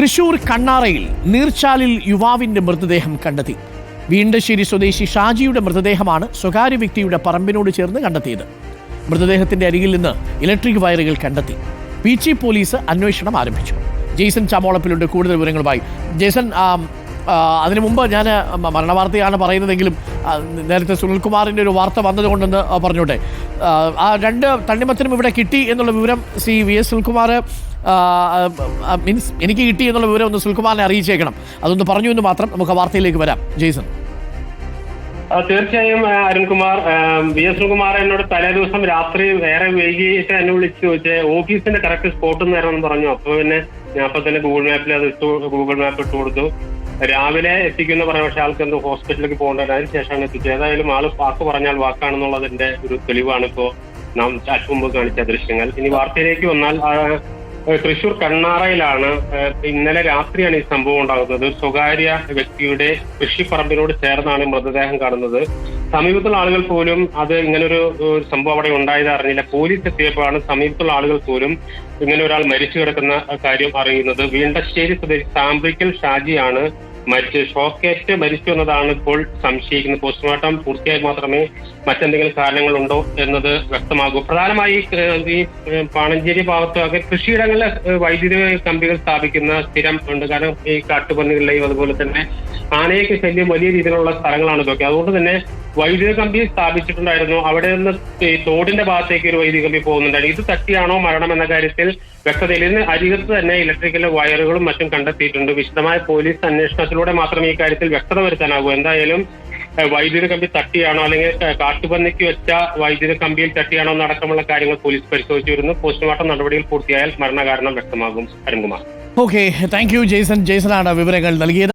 തൃശൂർ കണ്ണാറയിൽ നീർച്ചാലിൽ യുവാവിന്റെ മൃതദേഹം കണ്ടെത്തി. വീണ്ടശ്ശേരി സ്വദേശി ഷാജിയുടെ മൃതദേഹമാണ് സ്വകാര്യ വ്യക്തിയുടെ പറമ്പിനോട് ചേർന്ന് കണ്ടെത്തിയത്. മൃതദേഹത്തിന്റെ അരികിൽ നിന്ന് ഇലക്ട്രിക് വയറുകൾ കണ്ടെത്തി. പീച്ചി പോലീസ് അന്വേഷണം ആരംഭിച്ചു. ജെയ്സൺ ചാമോളപ്പിലുണ്ട്. കൂടുതൽ വിവരങ്ങളുമായി ജെയ്സൺ അതിനു മുമ്പ് ഞാൻ മരണവാർത്തയാണ് പറയുന്നതെങ്കിലും നേരത്തെ സുനിൽകുമാറിന്റെ ഒരു വാർത്ത വന്നതുകൊണ്ടെന്ന് പറഞ്ഞോട്ടെ. ആ, രണ്ട് തണ്ണിമത്തനും ഇവിടെ കിട്ടി എന്നുള്ള വിവരം Shri V S Sunilkumar means എനിക്ക് കിട്ടി എന്നുള്ള വിവരം ഒന്ന് സുനിൽകുമാറിനെ അറിയിച്ചേക്കണം. അതൊന്ന് പറഞ്ഞു എന്ന് മാത്രം നമുക്ക് വാർത്തയിലേക്ക് വരാം. ജെയ്സൺ. തീർച്ചയായും അരുൺകുമാർ വി എസ് സുകുമാർ എന്നോട് തലേ ദിവസം രാത്രി വേറെ വൈകിട്ട് എന്നെ വിളിച്ചു ചോദിച്ചേ ഓഫീസിന്റെ കറക്റ്റ് സ്പോട്ട് എന്ന് പറഞ്ഞു. അപ്പൊ പിന്നെ ഞാൻ അപ്പൊ തന്നെ ഗൂഗിൾ മാപ്പിൽ അത് ഗൂഗിൾ മാപ്പ് ഇട്ടു കൊടുത്തു. രാവിലെ എത്തിക്കുന്ന പറയാം പക്ഷെ ആൾക്ക് എന്തോ ഹോസ്പിറ്റലിലേക്ക് പോകേണ്ടത് അതിന് ശേഷമാണ് എത്തിച്ചത്. ഏതായാലും ആൾ വാക്ക് പറഞ്ഞാൽ വാക്കാണെന്നുള്ളതിന്റെ ഒരു തെളിവാണ് ഇപ്പോ നാം ചാറ്റ് മുമ്പ് കാണിച്ച ദൃശ്യങ്ങൾ. ഇനി വാർത്തയിലേക്ക് വന്നാൽ തൃശൂർ കണ്ണാറയിലാണ് ഇന്നലെ രാത്രിയാണ് ഈ സംഭവം ഉണ്ടാകുന്നത്. സ്വകാര്യ വ്യക്തിയുടെ കൃഷിപ്പറമ്പിനോട് ചേർന്നാണ് മൃതദേഹം കാണുന്നത്. സമീപത്തുള്ള ആളുകൾ പോലും അത് ഇങ്ങനൊരു സംഭവം അവിടെ ഉണ്ടായത് അറിഞ്ഞില്ല. പോലീസ് എത്തിയപ്പോഴാണ് സമീപത്തുള്ള ആളുകൾ പോലും ഇങ്ങനെ ഒരാൾ മരിച്ചു കിടക്കുന്ന കാര്യം അറിയുന്നത്. വീണ്ടശ്ശേരി സ്വദേശി സാമ്പ്രിക്കൽ ഷാജിയാണ് മരിച്ച് ഷോക്കേറ്റ് മരിച്ചു എന്നതാണ് ഇപ്പോൾ സംശയിക്കുന്നത് പോസ്റ്റ്മോർട്ടം. പൂർത്തിയായി മാത്രമേ മറ്റെന്തെങ്കിലും കാരണങ്ങളുണ്ടോ എന്നത് വ്യക്തമാകൂ. പ്രധാനമായി ഈ പാണഞ്ചേരി ഭാഗത്തൊക്കെ കൃഷിയിടങ്ങളിൽ വൈദ്യുതി കമ്പികൾ സ്ഥാപിക്കുന്ന സ്ഥിരം ഉണ്ട്. കാരണം ഈ കാട്ടുപന്നികളിലെയും അതുപോലെ തന്നെ ആനയൊക്കെ ശല്യം വലിയ രീതിയിലുള്ള സ്ഥലങ്ങളാണ് ഇതൊക്കെ. അതുകൊണ്ട് തന്നെ വൈദ്യുതി കമ്പി സ്ഥാപിച്ചിട്ടുണ്ടായിരുന്നു. അവിടെ നിന്ന് ഈ തോടിന്റെ ഭാഗത്തേക്ക് ഒരു വൈദ്യുതി കമ്പി പോകുന്നുണ്ടായിരുന്നു. ഇത് തട്ടിയാണോ മരണം എന്ന കാര്യത്തിൽ വ്യക്തതയിൽ ഇതിന് അരികത്ത് തന്നെ ഇലക്ട്രിക്കൽ വയറുകളും മറ്റും കണ്ടെത്തിയിട്ടുണ്ട്. വിശദമായ പോലീസ് അന്വേഷണത്തിലൂടെ മാത്രമേ ഈ കാര്യത്തിൽ വ്യക്തത വരുത്താനാകൂ. എന്തായാലും വൈദ്യുത കമ്പി തട്ടിയാണോ അല്ലെങ്കിൽ കാട്ടുപന്നിക്ക് വെച്ച വൈദ്യുതി കമ്പിയിൽ തട്ടിയാണോ എന്നടക്കമുള്ള കാര്യങ്ങൾ പോലീസ് പരിശോധിച്ചു വരുന്നു പോസ്റ്റ്മോർട്ടം നടപടികൾ പൂർത്തിയായാൽ മരണകാരണം വ്യക്തമാകും. Arunkumar. Okay thank you. Jaison Jaison ആണ് വിവരങ്ങൾ നൽകിയത്.